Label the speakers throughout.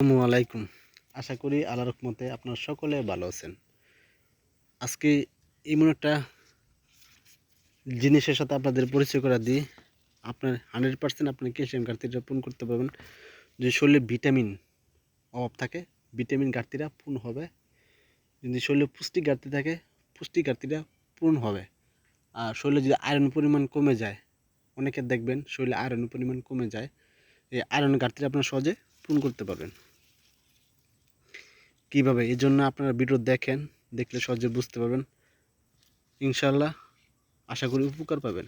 Speaker 1: আলাইকুম। আশা করি আল্লাহ রহমতে আপনারা সকলে ভালো আছেন। আজকে এমন একটা জিনিসের সাথে আপনাদের পরিচয় করা দিই আপনার হান্ড্রেড পার্সেন্ট আপনি ক্যালসিয়াম ঘাটতিটা পূরণ করতে পারবেন। যদি শরীরে ভিটামিন অভাব থাকে, ভিটামিন ঘাটতিটা পূর্ণ হবে। যদি শরীরে পুষ্টি ঘাটতি থাকে, পুষ্টি ঘাটতিটা পূরণ হবে। আর শরীরে যদি আয়রন পরিমাণ কমে যায়, অনেকে দেখবেন শরীরে আয়রন পরিমাণ কমে যায়, এই আয়রন ঘাটতিটা আপনার সহজে পূরণ করতে পারবেন। কীভাবে? এই জন্য আপনারা ভিডিও দেখেন, দেখলে সহজে বুঝতে পারবেন। ইনশাল্লাহ আশা করি উপকার পাবেন।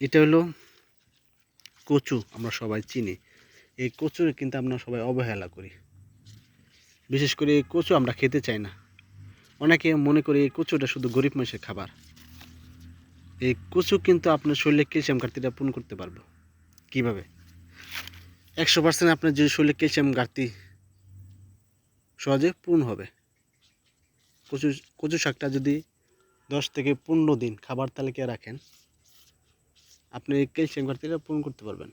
Speaker 1: এটা হলো কচু, আমরা সবাই চিনি। এই কচুর কিন্তু আমরা সবাই অবহেলা করি। বিশেষ করে এই কচু আমরা খেতে চাই না। অনেকে মনে করি এই কচুটা শুধু গরিব মানুষের খাবার। এই কচু কিন্তু আপনার শরীরে ক্যালসিয়াম ঘাটতিটা পূরণ করতে পারবে। কীভাবে? একশো পার্সেন্ট আপনার যদি শরীরে ক্যালসিয়াম ঘাটতি সহজে পূর্ণ হবে। কচু কচু শাকটা যদি দশ থেকে পনেরো দিন খাবার তালিকায় রাখেন, আপনি ক্যালসিয়াম ঘাটতিটা পূরণ করতে পারবেন।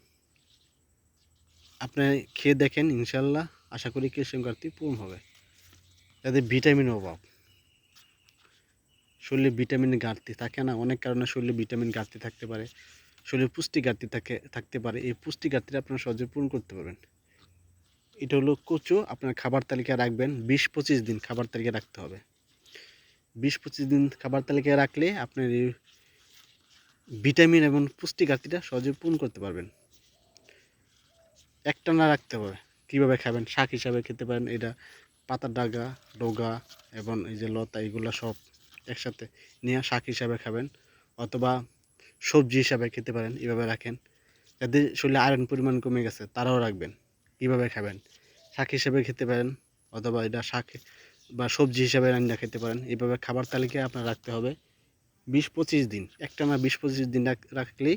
Speaker 1: আপনি খেয়ে দেখেন ইনশাল্লাহ আশা করি ক্যালসিয়াম ঘাটতি পূরণ হবে। যাতে ভিটামিন অভাব। শরীরে ভিটামিনের ঘাটতি থাকে না, অনেক কারণে শরীরে ভিটামিন ঘাটতি থাকতে পারে, শরীরে পুষ্টি ঘাটতি থাকে, থাকতে পারে। এই পুষ্টি ঘাটতিটা আপনারা সহজে পূরণ করতে পারবেন। এটা হলো কচু, আপনার খাবার তালিকায় রাখবেন। বিশ পঁচিশ দিন খাবার তালিকায় রাখতে হবে। বিশ পঁচিশ দিন খাবার তালিকায় রাখলে আপনার এই ভিটামিন এবং পুষ্টি ঘাটতিটা সহজে পূরণ করতে পারবেন। একটানা রাখতে হবে। কীভাবে খাবেন? শাক হিসাবে খেতে পারেন। এটা পাতার ডাগা, ডোগা এবং এই যে লতা, এগুলো সব একসাথে নিয়ে শাক হিসাবে খাবেন অথবা সবজি হিসাবে খেতে পারেন। এভাবে রাখেন। যাদের শরীরে আয়রন পরিমাণ কমে গেছে, তারাও রাখবেন। কীভাবে খাবেন। শাক হিসাবে খেতে পারেন অথবা এটা শাক বা সবজি হিসাবে রান্না খেতে পারেন। এইভাবে খাবার তালিকায় আপনার রাখতে হবে। বিশ পঁচিশ দিন, একটা না বিশ পঁচিশ দিন রাখলেই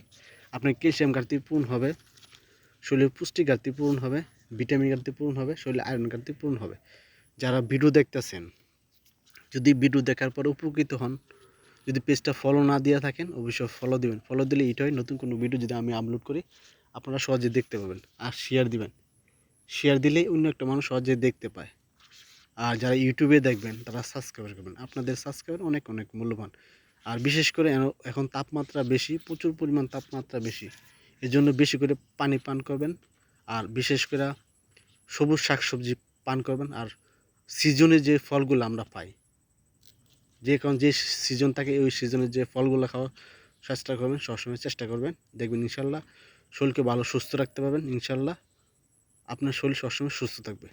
Speaker 1: আপনার ক্যালসিয়াম ঘাটতি পূরণ হবে, শরীরের পুষ্টি ঘাটতি পূরণ হবে, ভিটামিন ঘাটতি পূরণ হবে, শরীরে আয়রন ঘাটতি পূরণ হবে। যারা ভিডিও দেখতেছেন, যদি ভিডিও দেখার পর উপকৃত হন, যদি পেজটা ফলো না দিয়ে থাকেন, অবশ্যই ফলো দিবেন। ফলো দিলে এটাই নতুন কোনো ভিডিও যদি আমি আপলোড করি, আপনারা সহজে দেখতে পাবেন আর শেয়ার দিবেন। শেয়ার দিলেই অন্য একটা মানুষ সহজে দেখতে পায়। আর যারা ইউটিউবে দেখবেন, তারা সাবস্ক্রাইব করবেন। আপনাদের সাবস্ক্রাইবার অনেক অনেক মূল্যবান। আর বিশেষ করে এখন তাপমাত্রা বেশি, প্রচুর পরিমাণ তাপমাত্রা বেশি। এই জন্য বেশি করে পানি পান করবেন। আর বিশেষ করে সবুজ শাকসবজি পান করবেন। আর সিজনে যে ফলগুলো আমরা পাই, যে কারণ যে সিজন থাকে, ওই সিজনে যে ফলগুলো খাওয়ার চেষ্টা করবেন, সবসময় চেষ্টা করবেন। দেখবেন ইনশাল্লাহ শরীরকে ভালো, সুস্থ রাখতে পারবেন, ইনশাল্লাহ। আপনার শরীর সবসময় সুস্থ থাকবে।